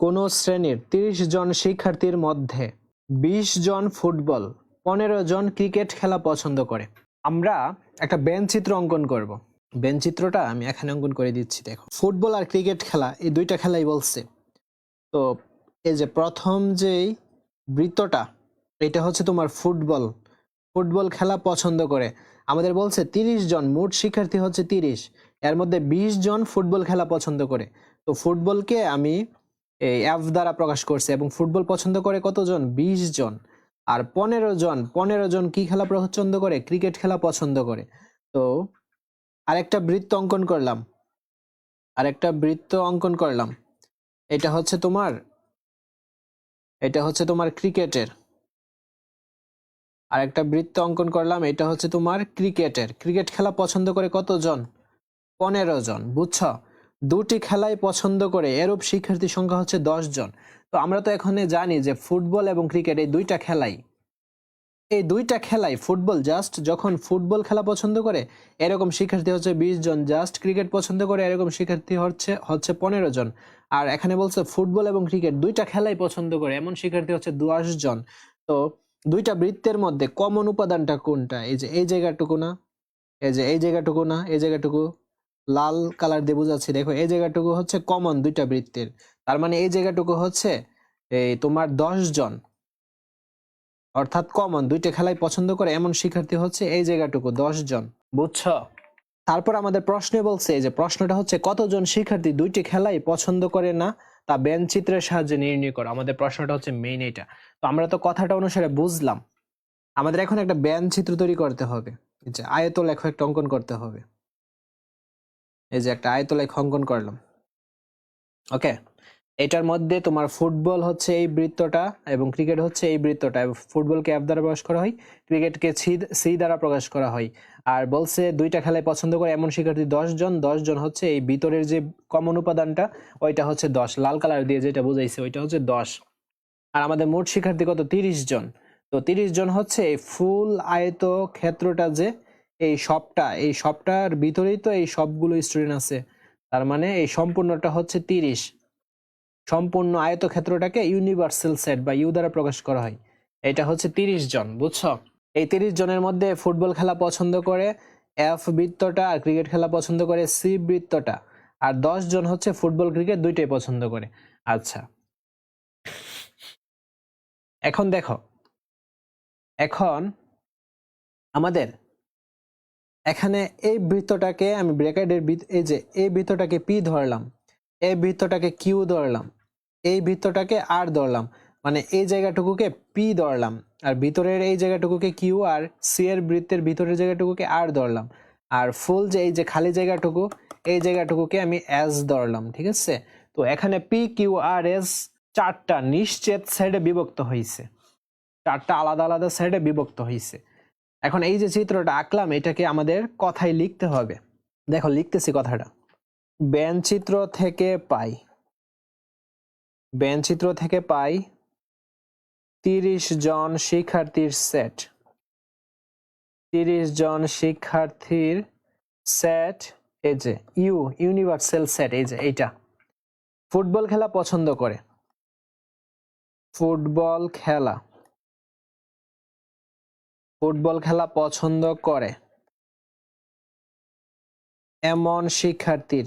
কোনো শ্রেণির তিরিশ জন শিক্ষার্থীর মধ্যে বিশ জন ফুটবল, পনেরো জন ক্রিকেট খেলা পছন্দ করে। আমরা একটা বেঞ্চ চিত্র অঙ্কন করব। বেঞ্চ চিত্রটা আমি এখানে অঙ্কন করে দিচ্ছি, দেখো। ফুটবল আর ক্রিকেট খেলা, এই দুইটা খেলাই বলছে। তো এই যে প্রথম যেই বৃত্তটা, এটা হচ্ছে তোমার ফুটবল। ফুটবল খেলা পছন্দ করে। আমাদের বলছে তিরিশ জন, মোট শিক্ষার্থী হচ্ছে তিরিশ। এর মধ্যে বিশ জন ফুটবল খেলা পছন্দ করে। তো ফুটবলকে আমি এই অ্যাপ দ্বারা প্রকাশ করছে এবং ফুটবল পছন্দ করে কতজন? বিশ জন। আর পনেরো জন পনেরো জন কি খেলা পছন্দ করে? ক্রিকেট খেলা পছন্দ করে। তো আরেকটা বৃত্ত অঙ্কন করলাম। আরেকটা বৃত্ত অঙ্কন করলাম। এটা হচ্ছে তোমার, এটা হচ্ছে তোমার ক্রিকেটের। আর একটা বৃত্ত অঙ্কন করলাম, এটা হচ্ছে তোমার ক্রিকেটের। ক্রিকেট খেলা পছন্দ করে কতজন? পনেরো জন, বুঝছ? দুটি খেলাই পছন্দ করে, এরূপ শিক্ষার্থী সংখ্যা হচ্ছে দশ জন। তো আমরা তো এখানে জানি যে ফুটবল এবং ক্রিকেট এই দুইটা খেলাই। এই দুইটা খেলাই, ফুটবল জাস্ট যখন ফুটবল খেলা পছন্দ করে, এরকম শিক্ষার্থী হচ্ছে বিশ জন। জাস্ট ক্রিকেট পছন্দ করে, এরকম শিক্ষার্থী হচ্ছে হচ্ছে পনেরো জন। আর এখানে বলছে ফুটবল এবং ক্রিকেট দুইটা খেলাই পছন্দ করে, এমন শিক্ষার্থী হচ্ছে দশ জন। তো দুইটা বৃত্তের মধ্যে কমন উপাদানটা কোনটা? এই যে, এই জায়গাটুকু না? এই যে, এই জায়গাটুকু না? এই জায়গাটুকু লাল কালার দিয়ে বোঝাচ্ছি। দেখো, এই জায়গাটুকু হচ্ছে কমন দুইটা বৃত্তের। তার মানে এই জায়গাটুকু হচ্ছে এই তোমার জন। অর্থাৎ কমন দুইটা খেলাই পছন্দ করে এমন শিক্ষার্থী হচ্ছে এই জায়গাটুকু জন। বুঝছ? তারপর আমাদের প্রশ্নে বলছে যে, প্রশ্নটা হচ্ছে কতজন শিক্ষার্থী দুইটি খেলাই পছন্দ করে না? তা বেন চিত্রের সাহায্যে নির্ণয় করো। আমাদের প্রশ্নটা হচ্ছে মেইন এটা। তো আমরা তো কথাটা অনুসারে বুঝলাম। আমাদের এখন একটা ব্যান চিত্র তৈরি করতে হবে। আয়ত লেখ একটা অঙ্কন করতে হবে। এই যে একটা আয়ত লেখ অঙ্কন করলাম। ওকে এটার মধ্যে তোমার ফুটবল হচ্ছে এই বৃত্তটা এবং ক্রিকেট হচ্ছে এই বৃত্তটা। ফুটবলকে অ্যাপ দ্বারা প্রকাশ করা হয় ক্রিকেটকে সি সি দ্বারা প্রকাশ করা হয়। আর বলছে দুইটা খেলায় পছন্দ করে এমন শিক্ষার্থী দশ জন দশ জন হচ্ছে এই ভিতরের যে কমন উপাদানটা, ওইটা হচ্ছে দশ। লাল কালার দিয়ে যেটা বোঝাইছে, ওইটা হচ্ছে দশ। আর আমাদের মোট শিক্ষার্থী কত? তিরিশ জন। তো তিরিশ জন হচ্ছে এই ফুল আয়ত ক্ষেত্রটা যে এই সবটা, এই সবটার ভিতরেই তো এই সবগুলো স্টুডেন্ট আছে। তার মানে এই সম্পূর্ণটা হচ্ছে তিরিশ। সম্পূর্ণ আয়ত ক্ষেত্রটাকে ইউনিভার্সাল সেট বা ইউ দ্বারা প্রকাশ করা হয়। এটা হচ্ছে তিরিশ জন, বুঝছ? এই তিরিশ জনের মধ্যে ফুটবল খেলা পছন্দ করে এফ বৃত্তটা আর ক্রিকেট খেলা পছন্দ করে সি বৃত্তটা। আর দশ জন হচ্ছে ফুটবল, ক্রিকেট দুইটাই পছন্দ করে। আচ্ছা। এখন দেখো। এখন আমাদের এখানে এই বৃত্তটাকে আমি ব্র্যাকেটের এই যে, এই বৃত্তটাকে পি ধরলাম, এই বৃত্তটাকে কিউ ধরলাম, এই বৃত্তটাকে আর ধরলাম মানে এই জায়গাটুকুকে পি ধরলাম, আর ভিতরের এই জায়গাটুকুকে কিউ আর সি এর বৃত্তের ভিতরের জায়গাটুকুকে আর ধরলাম, আর ফুল যে এই যে খালি জায়গাটুকু, এই জায়গাটুকুকে আমি এস ধরলাম, ঠিক আছে? তো এখানে পি কিউ আর এস চারটা নিশ্চেত সাইডে বিভক্ত হয়েছে চারটা আলাদা আলাদা সাইডে বিভক্ত হয়েছে এখন এই যে চিত্রটা আঁকলাম, এটাকে আমাদের কথায় লিখতে হবে। দেখো, লিখতেছি কথাটা। ব্যান চিত্র থেকে পাই। ব্যান চিত্র থেকে পাই তিরিশ জন শিক্ষার্থীর সেট। তিরিশ জন শিক্ষার্থীর সেট, এই যে, ইউ, ইউনিভার্সাল সেট, এই যে, এইটা। ফুটবল খেলা পছন্দ করে। ফুটবল খেলা। ফুটবল খেলা পছন্দ করে। এমন শিক্ষার্থীর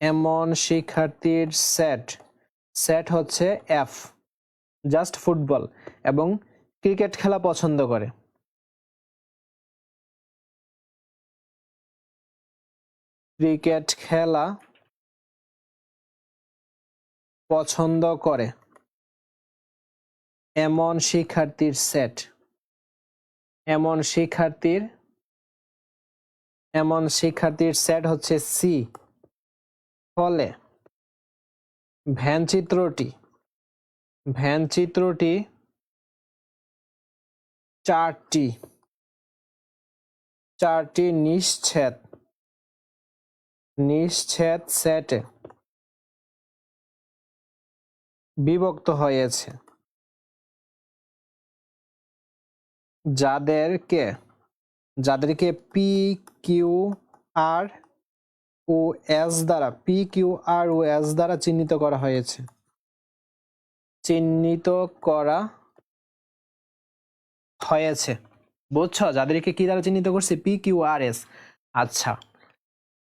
এমন শিক্ষার্থীর সেট সেট হচ্ছে এফ জাস্ট ফুটবল এবং ক্রিকেট খেলা পছন্দ করে। ক্রিকেট খেলা পছন্দ করে। এমন শিক্ষার্থীর সেট এমন শিক্ষার্থীর এমন শিক্ষার্থীর সেট হচ্ছে সি ফলে ভ্যান চিত্রটি ভ্যান চিত্রটি চারটি চারটি নিশ্ছেদ নিশ্ছেদ সেটে বিভক্ত হয়েছে। যাদেরকে যাদেরকে P Q R O S দ্বারা P Q R O S দ্বারা চিহ্নিত করা হয়েছে। চিহ্নিত করা হয়েছে। বুঝছ? যাদেরকে কি দ্বারা চিহ্নিত করছি? পি কিউ আর এস আচ্ছা।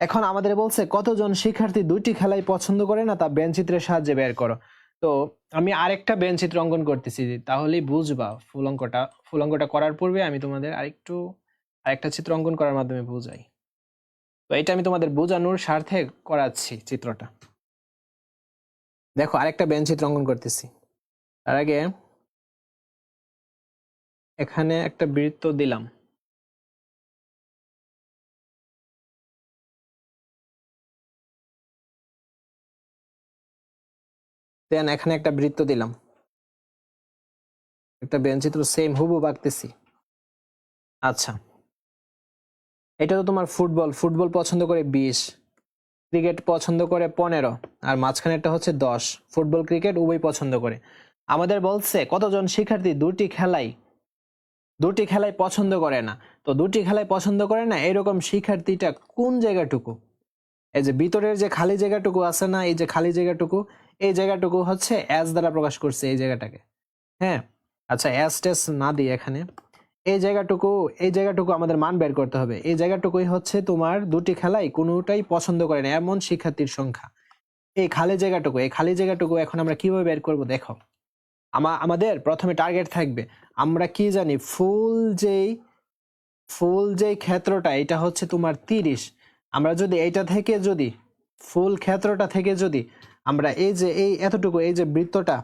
এখন আমাদের বলছে, কতজন শিক্ষার্থী দুইটি খেলাই পছন্দ করে না? তা বেনচিত্রের সাহায্যে বের করো। তো আমি আরেকটা বেনচিত্র অঙ্কন করতেছি, তাহলেই বুঝবা ফুল অঙ্কটা ফুল অঙ্কটা করার পূর্বে আমি তোমাদের আরেকটু, আরেকটা চিত্র অঙ্কন করার মাধ্যমে বুঝাই। তো এটা আমি তোমাদের বোঝানোর স্বার্থে করাচ্ছি চিত্রটা। দেখো, আরেকটা বেন চিত্র অঙ্কন করতেছি। তার আগে এখানে একটা বৃত্ত দিলাম। দেন এখানে একটা বৃত্ত দিলাম। একটা বেঞ্চিত্র সেম হুবু বাঁকতেছি আচ্ছা। এটা তো তোমার ফুটবল। ফুটবল পছন্দ করে বিশ, ক্রিকেট পছন্দ করে পনেরো, আর মাঝখানেরটা হচ্ছে দশ। ফুটবল, ক্রিকেট উভয় পছন্দ করে। আমাদের বলছে, কতজন শিক্ষার্থী দুটি খেলাই দুটি খেলাই পছন্দ করে না? তো দুটি খেলাই পছন্দ করে না, এরকম শিক্ষার্থীটা কোন জায়গাটুকু? এই যে ভিতরের যে খালি জায়গাটুকু আছে না, এই যে খালি জায়গাটুকু এই জায়গাটুকু হচ্ছে অ্যাস দ্বারা প্রকাশ করছে এই জায়গাটাকে। হ্যাঁ? আচ্ছা অ্যাস টেস না দিই এখানে। এই জায়গাটুকু এই জায়গাটুকু আমাদের মান বের করতে হবে। এই জায়গাটুকুই হচ্ছে তোমার দুটি খেলাই কোনোটাই পছন্দ করে না, এমন শিক্ষার্থীর সংখ্যা। এই খালি জায়গাটুকু, এই খালি জায়গাটুকু এখন আমরা কীভাবে বের করব দেখো। আমা আমাদের প্রথমে টার্গেট থাকবে। আমরা কি জানি, ফুল যেই ফুল যেই ক্ষেত্রটা, এটা হচ্ছে তোমার তিরিশ। আমরা যদি এইটা থেকে যদি, ফুল ক্ষেত্রটা থেকে যদি আমরা এই যে, এই এতটুকু, এই যে বৃত্তটা,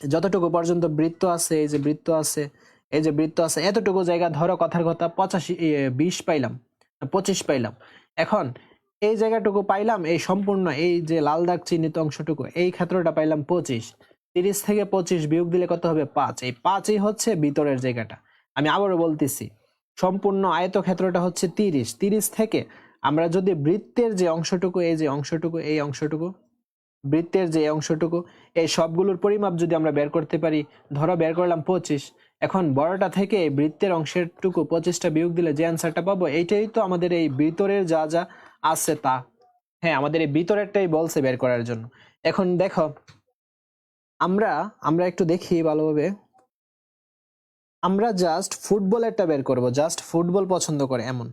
যতটুকু পর্যন্ত বৃত্ত আছে, এই যে বৃত্ত আছে, এই যে বৃত্ত আছে, এতটুকু জায়গা ধরো কথার কথা পঁচাশি বিশ পাইলাম, পঁচিশ পাইলাম। এখন এই জায়গাটুকু পাইলাম, এই সম্পূর্ণ এই যে লাল দাগ চিহ্নিত অংশটুকু, এই ক্ষেত্রটা পাইলাম পঁচিশ, তিরিশ থেকে পঁচিশ বিয়োগ দিলে কত হবে পাঁচ, এই পাঁচই হচ্ছে ভিতরের জায়গাটা। আমি আবারও বলতেছি, সম্পূর্ণ আয়তক্ষেত্রটা হচ্ছে তিরিশ তিরিশ থেকে আমরা যদি বৃত্তের যে অংশটুকু, এই যে অংশটুকু, এই অংশটুকু বৃত্তের যে অংশটুকু, এই সবগুলোর পরিমাপ যদি আমরা বের করতে পারি, ধরো বের করলাম পঁচিশ, এখন বড়টা থেকে এই বৃত্তের অংশেরটুকু পঁচিশটা বিয়োগ দিলে যে অ্যান্সারটা পাবো, এইটাই তো আমাদের এই ভিতরের যা যা আছে তা। হ্যাঁ আমাদের এই ভিতরেরটাই বলছে বের করার জন্য। এখন দেখো, আমরা আমরা একটু দেখি ভালোভাবে। আমরা জাস্ট ফুটবলেরটা বের করব জাস্ট ফুটবল পছন্দ করে, এমন।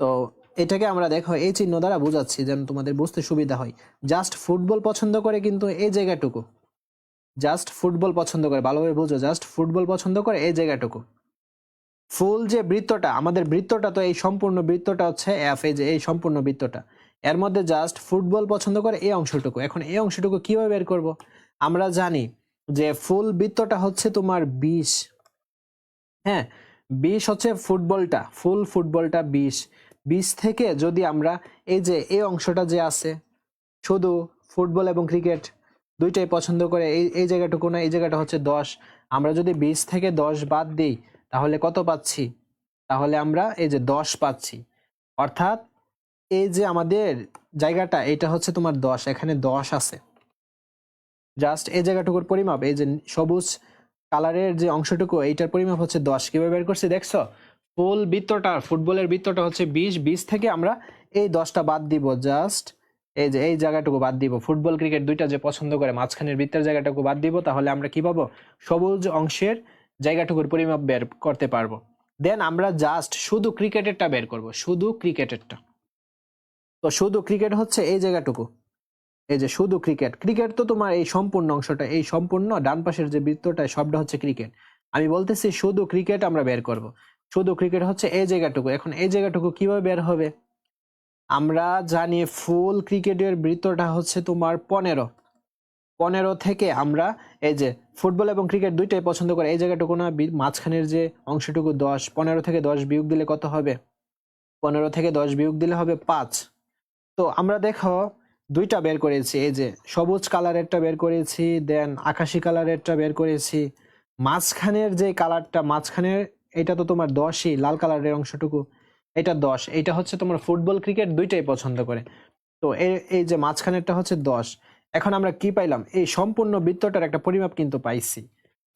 তো এটাকে আমরা দেখো, এই চিহ্ন দ্বারা বোঝাচ্ছি যেন তোমাদের বুঝতে সুবিধা হয়। জাস্ট ফুটবল পছন্দ করে কিন্তু এই জায়গাটুকু। জাস্ট ফুটবল পছন্দ করে ভালোভাবে বুঝো জাস্ট ফুটবল পছন্দ করে এই জায়গাটুকু। ফুল যে বৃত্তটা, আমাদের বৃত্তটা তো এই সম্পূর্ণ বৃত্তটা হচ্ছে এফ এই যে এই সম্পূর্ণ বৃত্তটা। এর মধ্যে জাস্ট ফুটবল পছন্দ করে এই অংশটুকু। এখন এই অংশটুকু কীভাবে বের করব? আমরা জানি যে ফুল বৃত্তটা হচ্ছে তোমার বিশ। হ্যাঁ বিশ হচ্ছে ফুটবলটা ফুল ফুটবলটা বিশ। বিশ থেকে যদি আমরা এই যে এই অংশটা যে আছে, শুধু ফুটবল এবং ক্রিকেট দুইটাই পছন্দ করে, এই এই জায়গাটুকু না, এই জায়গাটা হচ্ছে দশ। আমরা যদি বিশ থেকে দশ বাদ দিই, তাহলে কত পাচ্ছি? তাহলে আমরা এই যে দশ পাচ্ছি। অর্থাৎ এই যে আমাদের জায়গাটা, এটা হচ্ছে তোমার দশ, এখানে দশ আছে। জাস্ট এই জায়গাটুকুর পরিমাপ, এই যে সবুজ কালারের যে অংশটুকু, এইটার পরিমাপ হচ্ছে দশ। কীভাবে বের করছি, দেখছ? ফুল বৃত্তটা, ফুটবলের বৃত্তটা হচ্ছে বিশ বিশ থেকে আমরা এই দশটা বাদ দিব জাস্ট এই যে, এই জায়গাটুকু বাদ দিব। ফুটবল, ক্রিকেট দুইটা যে পছন্দ করে, মাঝখানের বৃত্তের জায়গাটুকু বাদ দিব, তাহলে আমরা কি পাবো? সবুজ অংশের জায়গাটুকুর পরিমাপ বের করতে পারব। দেন আমরা জাস্ট শুধু ক্রিকেটেরটা বের করব, শুধু ক্রিকেটেরটা। তো শুধু ক্রিকেট হচ্ছে এই জায়গাটুকু। এই যে শুধু ক্রিকেট। ক্রিকেট তো তোমার এই সম্পূর্ণ অংশটা, এই সম্পূর্ণ ডান পাশের যে বৃত্তটা, সবটা হচ্ছে ক্রিকেট। আমি বলতেছি শুধু ক্রিকেট আমরা বের করব। শুধু ক্রিকেট হচ্ছে এই জায়গাটুকু। এখন এই জায়গাটুকু কীভাবে বের হবে? আমরা জানি ফুল ক্রিকেটের বৃত্তটা হচ্ছে তোমার পনেরো। পনেরো থেকে আমরা এই যে ফুটবল এবং ক্রিকেট দুইটাই পছন্দ করে, এই জায়গাটুকু না মাঝখানের যে অংশটুকু দশ, পনেরো থেকে দশ বিয়োগ দিলে কত হবে? পনেরো থেকে দশ বিয়োগ দিলে হবে পাঁচ। তো আমরা দেখো, দুইটা বের করেছি, এই যে সবুজ কালারেরটা বের করেছি দেন আকাশি কালারেরটা বের করেছি। মাঝখানের যে কালারটা মাঝখানের এটা তো তোমার দশই, লাল কালারের অংশটুকু। এটা দশ। এটা হচ্ছে তোমার ফুটবল ক্রিকেট দুইটাই পছন্দ করে। তো এই যে মাঝখানেরটা হচ্ছে দশ। এখন আমরা কি পাইলাম? এই সম্পূর্ণ বৃত্তটার একটা পরিমাপ কিন্তু পাইছি।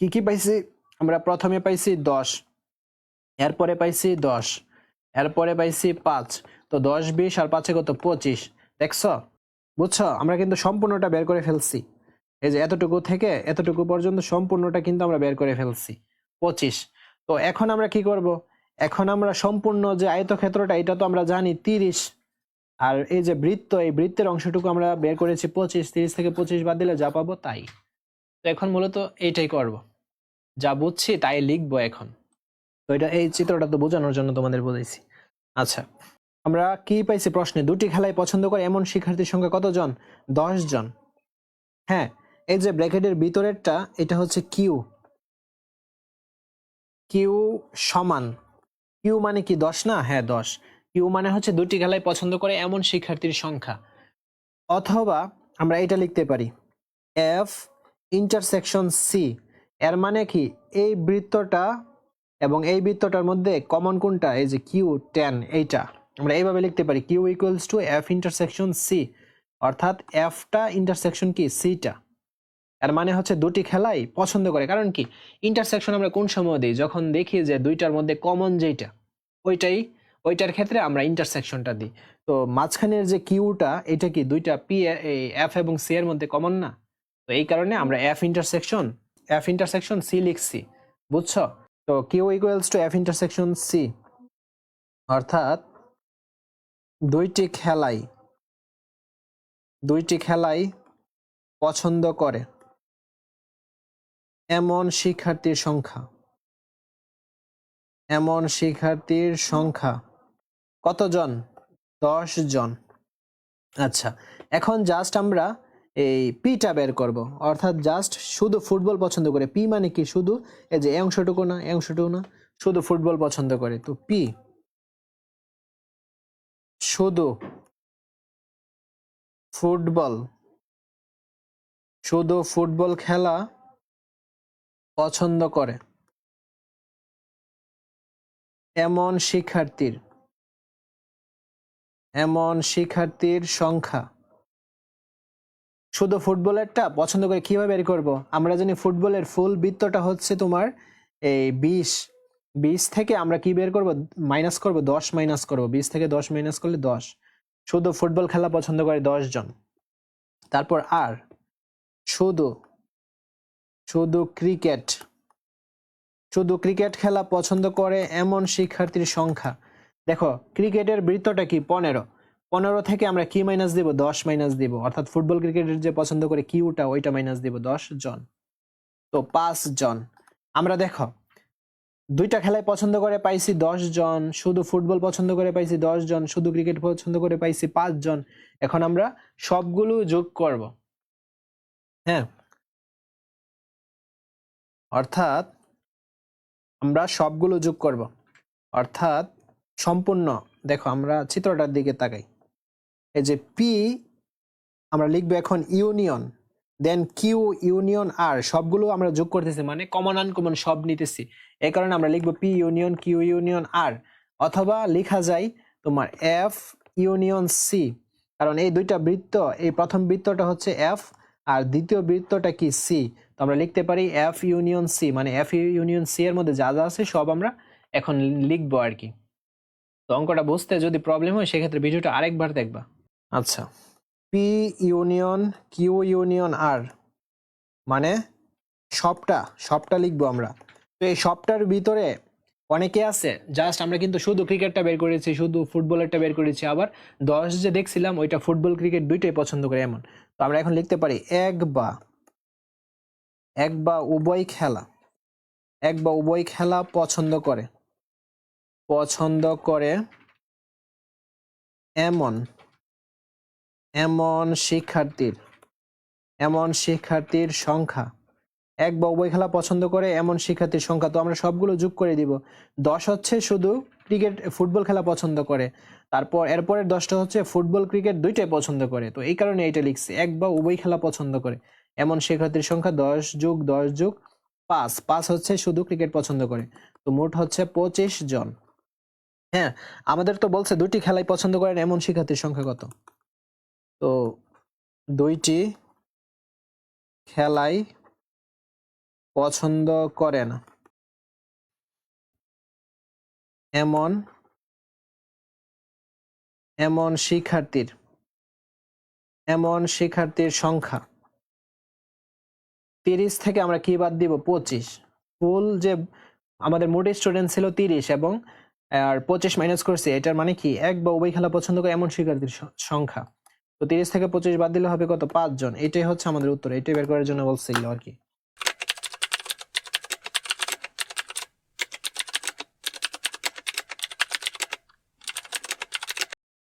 কি কি পাইছি? আমরা প্রথমে পাইছি দশ, এরপরে পাইছি দশ, এরপরে পাইছি পাঁচ। তো দশ, বিশ আর পাঁচে কত? পঁচিশ। দেখছ? বুঝছ? আমরা কিন্তু সম্পূর্ণটা বের করে ফেলছি। এই যে এতটুকু থেকে এতটুকু পর্যন্ত সম্পূর্ণটা কিন্তু আমরা বের করে ফেলছি। পঁচিশ। তো এখন আমরা কি করব? এখন আমরা সম্পূর্ণ যে আয়তক্ষেত্রটা, এটা তো আমরা জানি তিরিশ। আর এই যে বৃত্ত, এই বৃত্তের অংশটুকু আমরা বের করেছি পঁচিশ, তিরিশ থেকে পঁচিশ বাদ দিলে যা পাবো তাই। তো এখন মূলত এইটাই করব। যা বুঝছি তাই লিখব এখন। তো এটা, এই চিত্রটা তো বোঝানোর জন্য তোমাদের বলেছি। আচ্ছা আমরা কি পাইছি প্রশ্নে? দুটি খেলায় পছন্দ করে এমন শিক্ষার্থীর সংখ্যা কতজন? দশ জন। হ্যাঁ এই যে ব্র্যাকেটের ভিতরেরটা, এটা হচ্ছে কিউ। কিউ সমান। কিউ মানে কি দশ না? হ্যাঁ দশ। কিউ মানে হচ্ছে দুটি খেলায় পছন্দ করে এমন শিক্ষার্থীর সংখ্যা। অথবা আমরা এটা লিখতে পারি। এফ ইন্টারসেকশন সি এর মানে কি? এই বৃত্তটা এবং এই বৃত্তটার মধ্যে কমন কোনটা? এই যে কিউ টেন এইটা। আমরা এইভাবে লিখতে পারি। Q equals to F intersection C অর্থাৎ এফটা ইন্টারসেকশন কি? সিটা এর মানে হচ্ছে দুটি খেলাই পছন্দ করে। কারণ কি? ইন্টারসেকশন আমরা কোন সময় দিই? যখন দেখি যে দুইটার মধ্যে কমন যেটা ওইটাই, ওইটার ক্ষেত্রে আমরা ইন্টারসেকশনটা দিই। তো মাঝখানের যে কিউটা এটা কি দুইটা পি এফ এবং সি এর মধ্যে কমন না? তো এই কারণে আমরা F intersection F intersection C লিখছি। বুঝছ? তো Q equals to F intersection C অর্থাৎ দুইটি খেলাই দুইটি খেলাই পছন্দ করে। এমন শিক্ষার্থীর সংখ্যা। এমন শিক্ষার্থীর সংখ্যা। কতজন? দশ জন। আচ্ছা এখন জাস্ট আমরা এই পিটা বের করব। অর্থাৎ জাস্ট শুধু ফুটবল পছন্দ করে। পি মানে কি? শুধু এই যে অংশটুকু না অংশটুকু না, শুধু ফুটবল পছন্দ করে। তো পি শুধু ফুটবল শুধু ফুটবল খেলা পছন্দ করে। এমন শিক্ষার্থীর এমন শিক্ষার্থীর সংখ্যা। শুধু ফুটবলেরটা? পছন্দ করে কীভাবে বের করব? আমরা জানি ফুটবলের ফুল বৃত্তটা হচ্ছে তোমার এই বিশ। বিশ থেকে আমরা কি বের করব? মাইনাস করব? দশ মাইনাস করব। বিশ থেকে দশ মাইনাস করলে দশ। শুধু ফুটবল খেলা পছন্দ করে জন। তারপর আর। শুধু শুধু ক্রিকেট। শুধু ক্রিকেট খেলা পছন্দ করে এমন শিক্ষার্থীর সংখ্যা। দেখো, ক্রিকেটের বৃত্তটা কি? পনেরো। পনেরো থেকে আমরা কি মাইনাস দিব? দশ মাইনাস দিব। অর্থাৎ ফুটবল ক্রিকেটের যে পছন্দ করে কি কিউটা, ওইটা মাইনাস দিব দশ জন। তো পাঁচ জন। আমরা দেখো, দুইটা খেলায় পছন্দ করে পাইছি দশ জন, শুধু ফুটবল পছন্দ করে পাইছি দশ জন, শুধু ক্রিকেট পছন্দ করে পাইছি পাঁচ জন। এখন আমরা সবগুলো যোগ করব। হ্যাঁ? অর্থাৎ আমরা সবগুলো যোগ করব। অর্থাৎ সম্পূর্ণ, দেখো আমরা চিত্রটার দিকে তাকাই। এই যে পি আমরা লিখব এখন union then Q union R সবগুলো আমরা যোগ করতেছি মানে কমন আনকমন সব নিতেছি। এই কারণে আমরা লিখব P union Q union R অথবা লেখা যায় তোমার এফ ইউনিয়ন সি কারণ এই দুইটা বৃত্ত, এই প্রথম বৃত্তটা হচ্ছে এফ আর দ্বিতীয় বৃত্তটা কি? সি তো আমরা লিখতে পারি এফ ইউনিয়ন সি মানে এফ ইউনিয়ন সি এর মধ্যে যা যা আছে সব আমরা এখন লিখব আর কি। তো অঙ্কটা বুঝতে যদি প্রবলেম হয়, সেক্ষেত্রে ভিডিওটা আরেকবার দেখবা। আচ্ছা। P union Q union R মানে সবটা সবটা লিখব আমরা। তো এই সবটার ভিতরে অনেকে আছে জাস্ট আমরা কিন্তু শুধু ক্রিকেটটা বের করেছি, শুধু ফুটবলেরটা বের করেছি, আবার দশ যে দেখছিলাম, ওইটা ফুটবল, ক্রিকেট দুইটাই পছন্দ করে এমন। তো আমরা এখন লিখতে পারি এক বা এক বা উভয় খেলা, এক বা উভয় খেলা পছন্দ করে। পছন্দ করে এমন এমন শিক্ষার্থীর এমন শিক্ষার্থীর সংখ্যা। এক বা উভয় খেলা পছন্দ করে এমন শিক্ষার্থীর সংখ্যা। তো আমরা সবগুলো যোগ করে দিব। দশ হচ্ছে শুধু ক্রিকেট, ফুটবল খেলা পছন্দ করে। তারপর এরপরের দশটা হচ্ছে ফুটবল ক্রিকেট দুইটাই পছন্দ করে। তো এই কারণে এটা লিখছি, এক বা উভয় খেলা পছন্দ করে। এমন শিক্ষার্থীর সংখ্যা দশ যোগ দশ যোগ পাঁচ পাঁচ হচ্ছে শুধু ক্রিকেট পছন্দ করে। তো মোট হচ্ছে পঁচিশ জন। হ্যাঁ আমাদের তো বলছে দুটি খেলাই পছন্দ করেন, এমন শিক্ষার্থীর সংখ্যা কত? তো দুইটি খেলাই পছন্দ করে না। এমন এমন শিক্ষার্থীর এমন শিক্ষার্থীর সংখ্যা। তিরিশ থেকে আমরা কি বাদ দিব? পঁচিশ। ফুল যে আমাদের মোট স্টুডেন্ট ছিল তিরিশ এবং, আর পঁচিশ মাইনাস করছি, এটার মানে কি? এক বা উভয় খেলা পছন্দ করে এমন শিক্ষার্থীর সংখ্যা। তো তিরিশ থেকে পঁচিশ বাদ দিলে হবে কত? পাঁচজন। এটাই হচ্ছে আমাদের উত্তর। এটাই বের করার জন্য বলছিল আর কি।